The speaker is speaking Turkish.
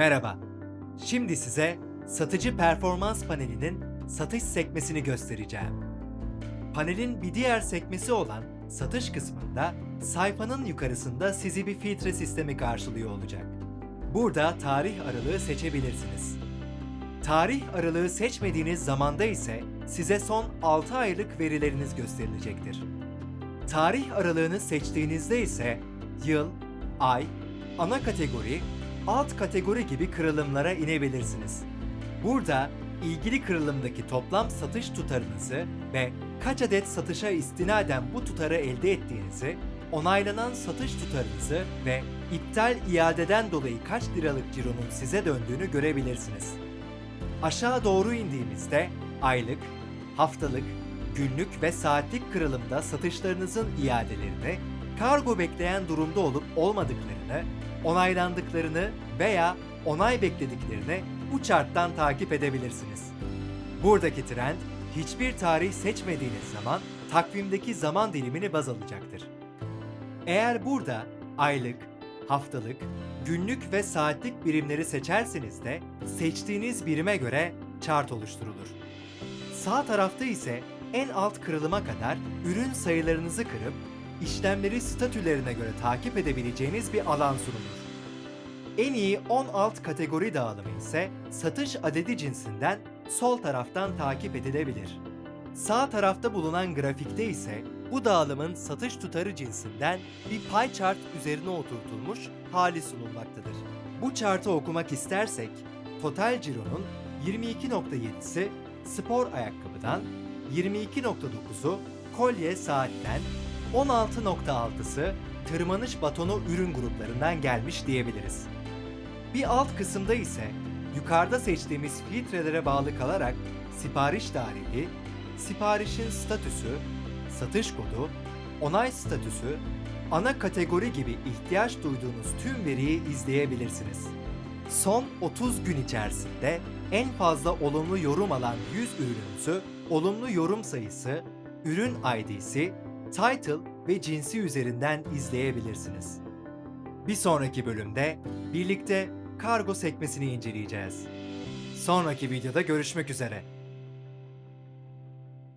Merhaba. Şimdi size satıcı performans panelinin satış sekmesini göstereceğim. Panelin bir diğer sekmesi olan satış kısmında sayfanın yukarısında sizi bir filtre sistemi karşılıyor olacak. Burada tarih aralığı seçebilirsiniz. Tarih aralığı seçmediğiniz zamanda ise size son 6 aylık verileriniz gösterilecektir. Tarih aralığını seçtiğinizde ise yıl, ay, ana kategori, alt kategori gibi kırılımlara inebilirsiniz. Burada ilgili kırılımdaki toplam satış tutarınızı ve kaç adet satışa istinaden bu tutarı elde ettiğinizi, onaylanan satış tutarınızı ve iptal iadeden dolayı kaç liralık cironun size döndüğünü görebilirsiniz. Aşağı doğru indiğimizde aylık, haftalık, günlük ve saatlik kırılımda satışlarınızın iadelerini, kargo bekleyen durumda olup olmadıklarını, onaylandıklarını veya onay beklediklerini bu charttan takip edebilirsiniz. Buradaki trend hiçbir tarih seçmediğiniz zaman takvimdeki zaman dilimini baz alacaktır. Eğer burada aylık, haftalık, günlük ve saatlik birimleri seçerseniz de seçtiğiniz birime göre chart oluşturulur. Sağ tarafta ise en alt kırılıma kadar ürün sayılarınızı kırıp işlemleri statülerine göre takip edebileceğiniz bir alan sunulur. En iyi 10 alt kategori dağılımı ise satış adedi cinsinden sol taraftan takip edilebilir. Sağ tarafta bulunan grafikte ise bu dağılımın satış tutarı cinsinden bir pie chart üzerine oturtulmuş hali sunulmaktadır. Bu chartı okumak istersek, total cironun 22.7'si spor ayakkabıdan, 22.9'u kolye saatten, 16.6'sı tırmanış batonu ürün gruplarından gelmiş diyebiliriz. Bir alt kısımda ise yukarıda seçtiğimiz filtrelere bağlı kalarak sipariş tarihi, siparişin statüsü, satış kodu, onay statüsü, ana kategori gibi ihtiyaç duyduğunuz tüm veriyi izleyebilirsiniz. Son 30 gün içerisinde en fazla olumlu yorum alan 100 ürününüzü olumlu yorum sayısı, ürün ID'si, title ve cinsi üzerinden izleyebilirsiniz. Bir sonraki bölümde birlikte kargo sekmesini inceleyeceğiz. Sonraki videoda görüşmek üzere.